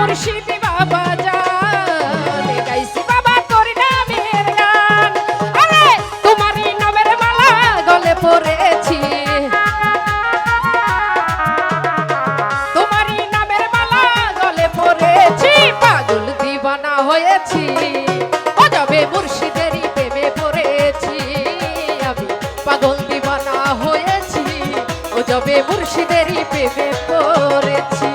মুর্শিদি বাবা গাইছি বাবা করি আরে, তোমারই নামের নামের মালা গলে পড়েছি। পাগল দিবানা হয়েছি। ও যাবে প্রেমে পড়েছি। আমি পাগল দিবানা হয়েছি। ও যাবে প্রেমে পড়েছি।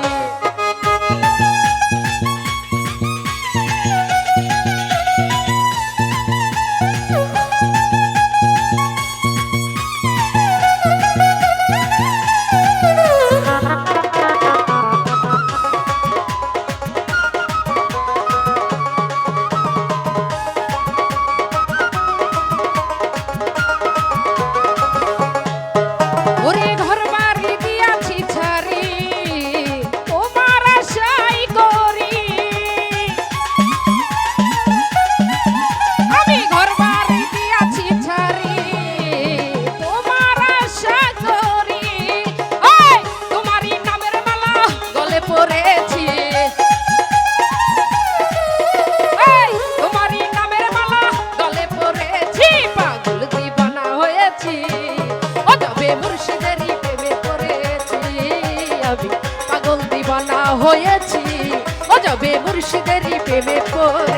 হয়েছি। ও যাবে মুর্শিদেরই প্রেমে পড়েছি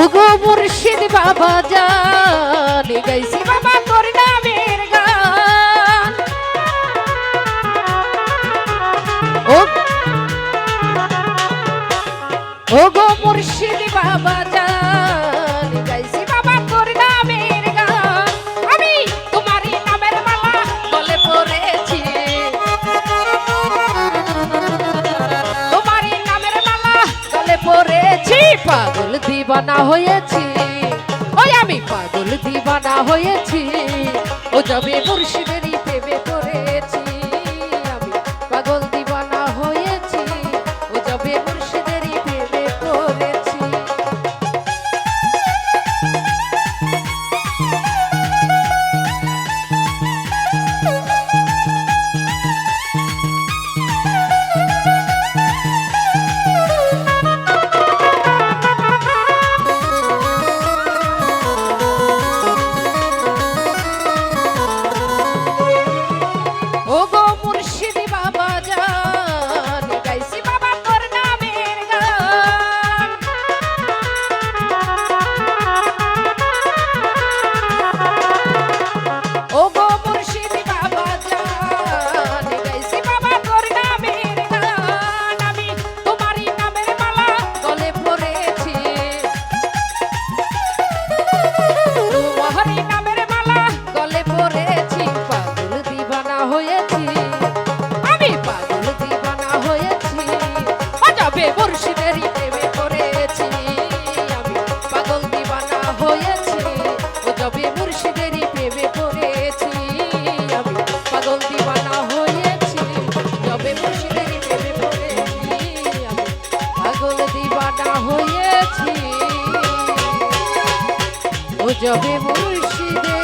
ওগো মুর্শিদ বাবা জান গাইছি বাবা তোর নামের গান। ওগো মুর্শিদ বাবা জান গাইছি বাবা তোর নামের গান। আমি তোমারই নামের মালা গলে পড়েছি। তোমারই নামের মালা গলে পড়েছি, পাগল। দিবানা হয়েছি। ওই আমি পাগল দিবানা হয়েছি। ও যাবে মুর্শিদেরই প্রেমে পড়েছি যাবে মুর্শিদে